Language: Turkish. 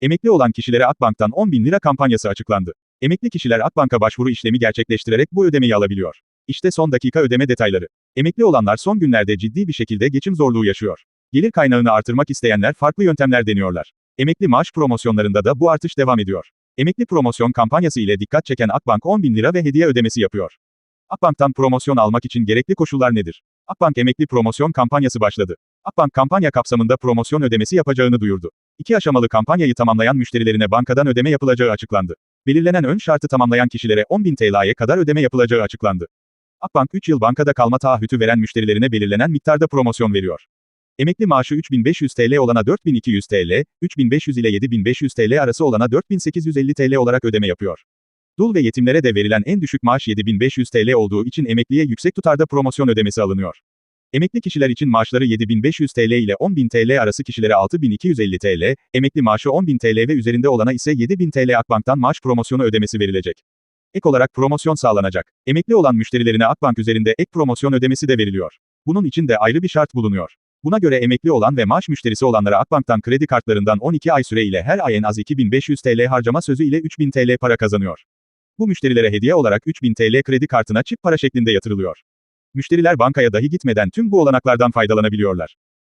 Emekli olan kişilere Akbank'tan 10 bin lira kampanyası açıklandı. Emekli kişiler Akbank'a başvuru işlemi gerçekleştirerek bu ödemeyi alabiliyor. İşte son dakika ödeme detayları. Emekli olanlar son günlerde ciddi bir şekilde geçim zorluğu yaşıyor. Gelir kaynağını artırmak isteyenler farklı yöntemler deniyorlar. Emekli maaş promosyonlarında da bu artış devam ediyor. Emekli promosyon kampanyası ile dikkat çeken Akbank 10 bin lira ve hediye ödemesi yapıyor. Akbank'tan promosyon almak için gerekli koşullar nedir? Akbank emekli promosyon kampanyası başladı. Akbank kampanya kapsamında promosyon ödemesi yapacağını duyurdu. İki aşamalı kampanyayı tamamlayan müşterilerine bankadan ödeme yapılacağı açıklandı. Belirlenen ön şartı tamamlayan kişilere 10.000 TL'ye kadar ödeme yapılacağı açıklandı. Akbank 3 yıl bankada kalma taahhütü veren müşterilerine belirlenen miktarda promosyon veriyor. Emekli maaşı 3500 TL olana 4200 TL, 3500 ile 7500 TL arası olana 4850 TL olarak ödeme yapıyor. Dul ve yetimlere de verilen en düşük maaş 7500 TL olduğu için emekliye yüksek tutarda promosyon ödemesi alınıyor. Emekli kişiler için maaşları 7500 TL ile 10.000 TL arası kişilere 6250 TL, emekli maaşı 10.000 TL ve üzerinde olana ise 7000 TL Akbank'tan maaş promosyonu ödemesi verilecek. Ek olarak promosyon sağlanacak. Emekli olan müşterilerine Akbank üzerinde ek promosyon ödemesi de veriliyor. Bunun için de ayrı bir şart bulunuyor. Buna göre emekli olan ve maaş müşterisi olanlara Akbank'tan kredi kartlarından 12 ay süre ile her ay en az 2500 TL harcama sözü ile 3000 TL para kazanıyor. Bu müşterilere hediye olarak 3000 TL kredi kartına çip para şeklinde yatırılıyor. Müşteriler bankaya dahi gitmeden tüm bu olanaklardan faydalanabiliyorlar.